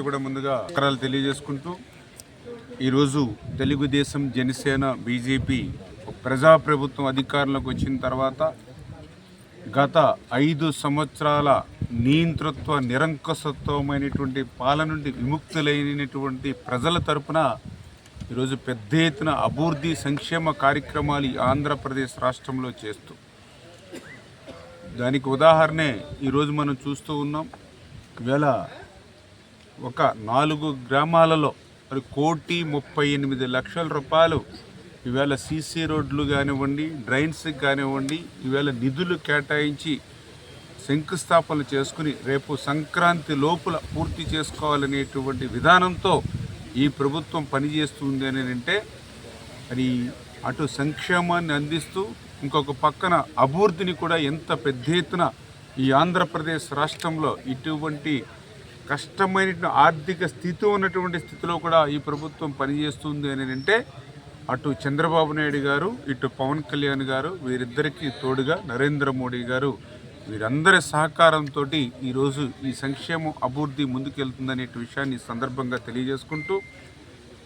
కూడా ముందుగా అక్కరాలు తెలియజేసుకుంటూ ఈరోజు తెలుగుదేశం జనసేన బీజేపీ ప్రజాప్రభుత్వం అధికారంలోకి వచ్చిన తర్వాత గత ఐదు సంవత్సరాల నియంతృత్వ నిరంకుశత్వమైనటువంటి పాలన నుండి విముక్తులైనటువంటి ప్రజల తరపున ఈరోజు పెద్ద ఎత్తున అభివృద్ధి సంక్షేమ కార్యక్రమాలు ఆంధ్రప్రదేశ్ రాష్ట్రంలో చేస్తూ దానికి ఉదాహరణే ఈరోజు మనం చూస్తూ ఉన్నాం. వేళ ఒక నాలుగు గ్రామాలలో మరి కోటి ముప్పై ఎనిమిది లక్షల రూపాయలు ఈవేళ సీసీ రోడ్లు కానివ్వండి డ్రైన్స్కి కానివ్వండి ఈవేళ నిధులు కేటాయించి శంకుస్థాపన చేసుకుని రేపు సంక్రాంతి లోపల పూర్తి చేసుకోవాలనేటువంటి విధానంతో ఈ ప్రభుత్వం పనిచేస్తుంది అని అంటే అది అటు సంక్షేమాన్ని అందిస్తూ ఇంకొక పక్కన అభివృద్ధిని కూడా ఎంత పెద్ద ఎత్తున ఈ ఆంధ్రప్రదేశ్ రాష్ట్రంలో ఇటువంటి కష్టమైన ఆర్థిక స్థితి ఉన్నటువంటి స్థితిలో కూడా ఈ ప్రభుత్వం పనిచేస్తుంది అని అంటే అటు చంద్రబాబు నాయుడు గారు ఇటు పవన్ కళ్యాణ్ గారు వీరిద్దరికీ తోడుగా నరేంద్ర మోడీ గారు వీరందరి సహకారంతో ఈరోజు ఈ సంక్షేమం అభివృద్ధి ముందుకెళ్తుందనే విషయాన్ని సందర్భంగా తెలియజేసుకుంటూ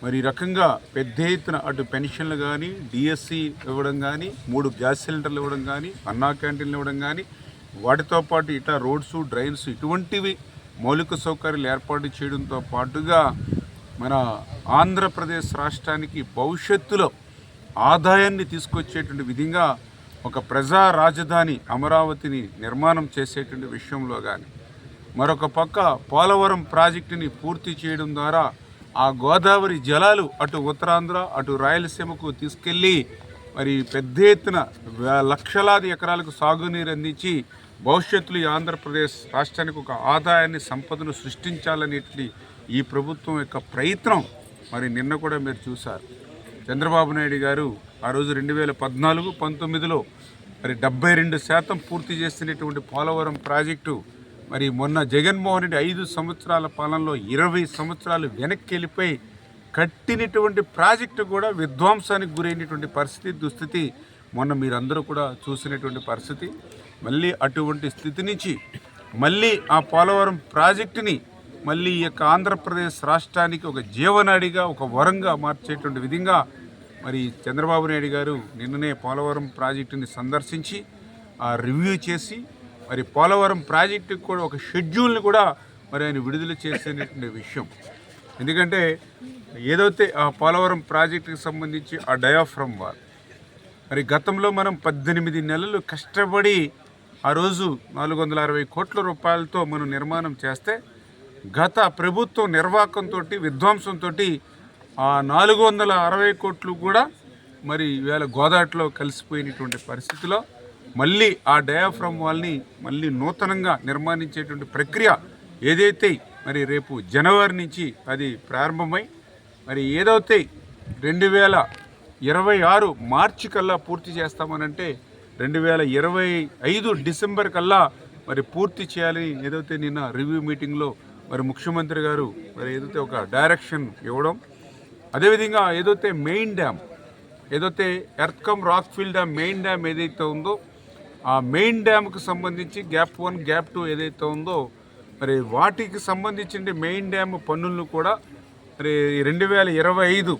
మరి ఈ రకంగా పెద్ద ఎత్తున అటు పెన్షన్లు కానీ డిఎస్సి ఇవ్వడం కానీ మూడు గ్యాస్ సిలిండర్లు ఇవ్వడం కానీ అన్నా క్యాంటీన్లు ఇవ్వడం కానీ వాటితో పాటు ఇట్లా రోడ్స్ డ్రైన్స్ ఇటువంటివి మౌలిక సౌకర్యాలు ఏర్పాటు చేయడంతో పాటుగా మన ఆంధ్రప్రదేశ్ రాష్ట్రానికి భవిష్యత్తులో ఆదాయాన్ని తీసుకొచ్చేటువంటి విధంగా ఒక ప్రజా రాజధాని అమరావతిని నిర్మాణం చేసేటువంటి విషయంలో కానీ మరొక పక్క పోలవరం ప్రాజెక్టుని పూర్తి చేయడం ద్వారా ఆ గోదావరి జలాలు అటు ఉత్తరాంధ్ర అటు రాయలసీమకు తీసుకెళ్ళి మరి పెద్ద ఎత్తున లక్షలాది ఎకరాలకు సాగునీరు అందించి భవిష్యత్తులో ఈ ఆంధ్రప్రదేశ్ రాష్ట్రానికి ఒక ఆదాయాన్ని సంపదను సృష్టించాలనేటువంటి ఈ ప్రభుత్వం యొక్క ప్రయత్నం. మరి నిన్న కూడా మీరు చూశారు. చంద్రబాబు నాయుడు గారు ఆ రోజు రెండు వేల పద్నాలుగు పంతొమ్మిదిలో మరి డెబ్బై రెండు శాతం పూర్తి చేసినటువంటి పోలవరం ప్రాజెక్టు మరి మొన్న జగన్మోహన్ రెడ్డి ఐదు సంవత్సరాల పాలనలో ఇరవై సంవత్సరాలు వెనక్కి వెళ్ళిపోయి కట్టినటువంటి ప్రాజెక్టు కూడా విధ్వంసానికి గురైనటువంటి పరిస్థితి దుస్థితి. మొన్న మీరందరూ కూడా చూసినటువంటి పరిస్థితి. మళ్ళీ అటువంటి స్థితి నుంచి మళ్ళీ ఆ పోలవరం ప్రాజెక్టుని మళ్ళీ ఈ యొక్క ఆంధ్రప్రదేశ్ రాష్ట్రానికి ఒక జీవనాడిగా ఒక వరంగా మార్చేటువంటి విధంగా మరి చంద్రబాబు నాయుడు గారు నిన్ననే పోలవరం ప్రాజెక్టుని సందర్శించి ఆ రివ్యూ చేసి మరి పోలవరం ప్రాజెక్టుకి కూడా ఒక షెడ్యూల్ని కూడా మరి ఆయన విడుదల చేసేటువంటి విషయం. ఎందుకంటే ఏదైతే ఆ పోలవరం ప్రాజెక్టుకి సంబంధించి ఆ డయాఫ్రమ్ వాల్ మరి గతంలో మనం పద్దెనిమిది నెలలు కష్టపడి ఆ రోజు నాలుగు వందల అరవై కోట్ల రూపాయలతో మనం నిర్మాణం చేస్తే గత ప్రభుత్వం నిర్వాహకంతో విధ్వంసంతో ఆ నాలుగు వందల అరవై కోట్లు కూడా మరి ఇవాళ గోదాట్లో కలిసిపోయినటువంటి పరిస్థితిలో మళ్ళీ ఆ డయాఫ్రమ్ వాల్ని మళ్ళీ నూతనంగా నిర్మాణించేటువంటి ప్రక్రియ ఏదైతే మరి రేపు జనవరి నుంచి అది ప్రారంభమై మరి ఏదైతే రెండు వేల ఇరవై ఆరు మార్చి కల్లా పూర్తి చేస్తామనంటే రెండు వేల ఇరవై ఐదు డిసెంబర్ కల్లా మరి పూర్తి చేయాలని ఏదైతే నిన్న రివ్యూ మీటింగ్లో మరి ముఖ్యమంత్రి గారు మరి ఏదైతే ఒక డైరెక్షన్ ఇవ్వడం అదేవిధంగా ఏదైతే మెయిన్ డ్యామ్ ఏదైతే earth cum rock fill dam main dam ఏదైతే ఉందో ఆ మెయిన్ డ్యామ్కి సంబంధించి గ్యాప్ వన్ గ్యాప్ టూ ఏదైతే ఉందో మరి వాటికి సంబంధించిన మెయిన్ డ్యామ్ పన్నులను కూడా మరి రెండు వేల ఇరవై ఐదు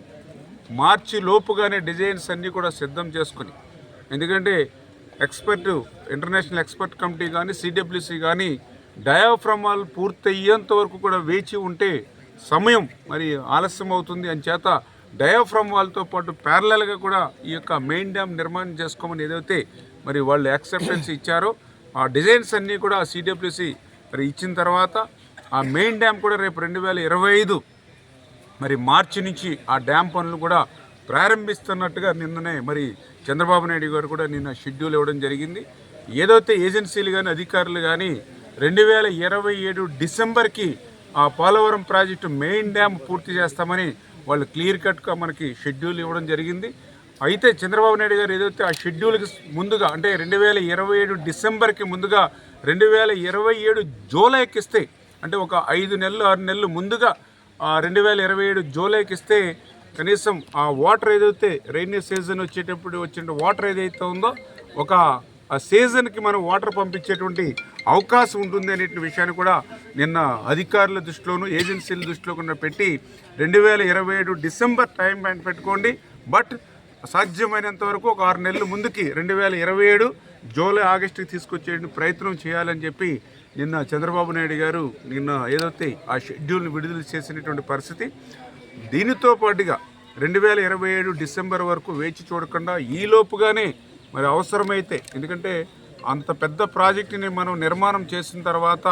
మార్చి లోపుగానే డిజైన్స్ అన్నీ కూడా సిద్ధం చేసుకుని ఎందుకంటే ఎక్స్పర్ట్ ఇంటర్నేషనల్ ఎక్స్పర్ట్ కమిటీ కానీ సిడబ్ల్యూసి కానీ డయాఫ్రమాల్ పూర్తయ్యేంత వరకు కూడా వేచి ఉంటే సమయం మరి ఆలస్యం అవుతుంది. అని చేత డయాఫ్రమ్ వాళ్ళతో పాటు ప్యారలల్గా కూడా ఈ యొక్క మెయిన్ డ్యామ్ నిర్మాణం చేసుకోమని ఏదైతే మరి వాళ్ళు యాక్సెప్టెన్స్ ఇచ్చారో ఆ డిజైన్స్ అన్నీ కూడా సిడబ్ల్యూసి మరి ఇచ్చిన తర్వాత ఆ మెయిన్ డ్యామ్ కూడా రేపు రెండు వేల ఇరవై ఐదు మరి మార్చి నుంచి ఆ డ్యామ్ పనులు కూడా ప్రారంభిస్తున్నట్టుగా నిన్ననే మరి చంద్రబాబు నాయుడు గారు కూడా నిన్న షెడ్యూల్ ఇవ్వడం జరిగింది. ఏదైతే ఏజెన్సీలు కానీ అధికారులు కానీ రెండు వేల ఇరవై ఏడు డిసెంబర్కి ఆ పోలవరం ప్రాజెక్టు మెయిన్ డ్యామ్ పూర్తి చేస్తామని వాళ్ళు క్లియర్ కట్గా మనకి షెడ్యూల్ ఇవ్వడం జరిగింది. అయితే చంద్రబాబు నాయుడు గారు ఏదైతే ఆ షెడ్యూల్కి ముందుగా అంటే రెండు వేల ఇరవై ఏడు డిసెంబర్కి ముందుగా రెండు వేల ఇరవై ఏడు జూలైకి ఇస్తే అంటే ఒక ఐదు నెలలు ఆరు నెలలు ముందుగా రెండు వేల ఇరవై ఏడు జూలైకి ఇస్తే కనీసం ఆ వాటర్ ఏదైతే రైనీ సీజన్ వచ్చేటప్పుడు వచ్చిన వాటర్ ఏదైతే ఉందో ఒక ఆ సీజన్కి మనం వాటర్ పంపించేటువంటి అవకాశం ఉంటుంది అనే విషయాన్ని కూడా నిన్న అధికారుల దృష్టిలోను ఏజెన్సీల దృష్టిలో కూడా పెట్టి రెండు వేల ఇరవై ఏడు డిసెంబర్ టైం బ్యాండ్ పెట్టుకోండి. బట్ సాధ్యమైనంత వరకు ఒక ఆరు నెలల ముందుకి రెండు వేల ఇరవై ఏడు జూలై ఆగస్టుకి తీసుకొచ్చే ప్రయత్నం చేయాలని చెప్పి నిన్న చంద్రబాబు నాయుడు గారు నిన్న ఏదైతే ఆ షెడ్యూల్ని విడుదల చేసినటువంటి పరిస్థితి దీనితో పాటుగా రెండు వేల ఇరవై ఏడు డిసెంబర్ వరకు వేచి చూడకుండా ఈలోపుగానే మరి అవసరమైతే ఎందుకంటే అంత పెద్ద ప్రాజెక్టుని మనం నిర్మాణం చేసిన తర్వాత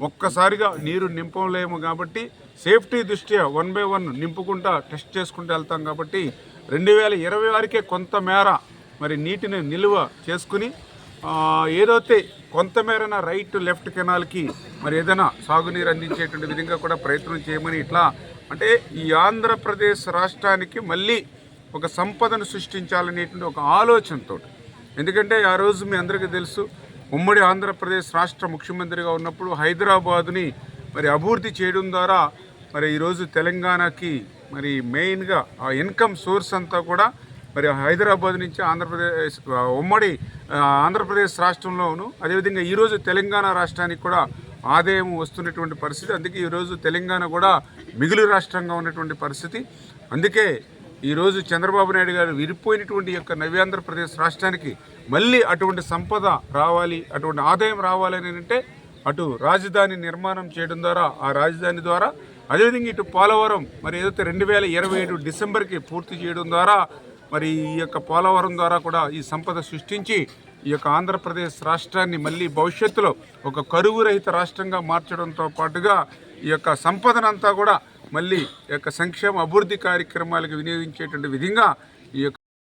ఒక్కసారిగా నీరు నింపలేము కాబట్టి సేఫ్టీ దృష్ట్యా వన్ బై వన్ నింపుకుంటా టెస్ట్ చేసుకుంటూ వెళ్తాం కాబట్టి రెండు వేల ఇరవై వరకే కొంతమేర మరి నీటిని నిల్వ చేసుకుని ఏదైతే కొంతమేరన రైట్ లెఫ్ట్ కెనాల్కి మరి ఏదైనా సాగునీరు అందించేటువంటి విధంగా కూడా ప్రయత్నం చేయమని ఇట్లా అంటే ఈ ఆంధ్రప్రదేశ్ రాష్ట్రానికి మళ్ళీ ఒక సంపదను సృష్టించాలనేటువంటి ఒక ఆలోచనతో ఎందుకంటే ఆ రోజు మీ అందరికీ తెలుసు ఉమ్మడి ఆంధ్రప్రదేశ్ రాష్ట్ర ముఖ్యమంత్రిగా ఉన్నప్పుడు హైదరాబాదుని మరి అభివృద్ధి చేయడం ద్వారా మరి ఈరోజు తెలంగాణకి మరి మెయిన్గా ఆ ఇన్కమ్ సోర్స్ అంతా కూడా మరి హైదరాబాద్ నుంచి ఆంధ్రప్రదేశ్ ఉమ్మడి ఆంధ్రప్రదేశ్ రాష్ట్రంలోను అదేవిధంగా ఈరోజు తెలంగాణ రాష్ట్రానికి కూడా ఆదాయం వస్తున్నటువంటి పరిస్థితి. అందుకే ఈరోజు తెలంగాణ కూడా మిగులు రాష్ట్రంగా ఉన్నటువంటి పరిస్థితి. అందుకే ఈరోజు చంద్రబాబు నాయుడు గారు విరిపోయినటువంటి యొక్క నవ్యాంధ్రప్రదేశ్ రాష్ట్రానికి మళ్ళీ అటువంటి సంపద రావాలి అటువంటి ఆదాయం రావాలి అని అంటే అటు రాజధాని నిర్మాణం చేయడం ద్వారా ఆ రాజధాని ద్వారా అదేవిధంగా ఇటు పోలవరం మరి ఏదైతే రెండు వేల ఇరవై ఏడు డిసెంబర్కి పూర్తి చేయడం ద్వారా మరి ఈ యొక్క పోలవరం ద్వారా కూడా ఈ సంపద సృష్టించి ఈ యొక్క ఆంధ్రప్రదేశ్ రాష్ట్రాన్ని మళ్ళీ భవిష్యత్తులో ఒక కరువు రహిత రాష్ట్రంగా మార్చడంతో పాటుగా ఈ యొక్క సంపదనంతా కూడా మళ్ళీ యొక్క సంక్షేమ అభివృద్ధి కార్యక్రమాలకు వినియోగించేటువంటి విధంగా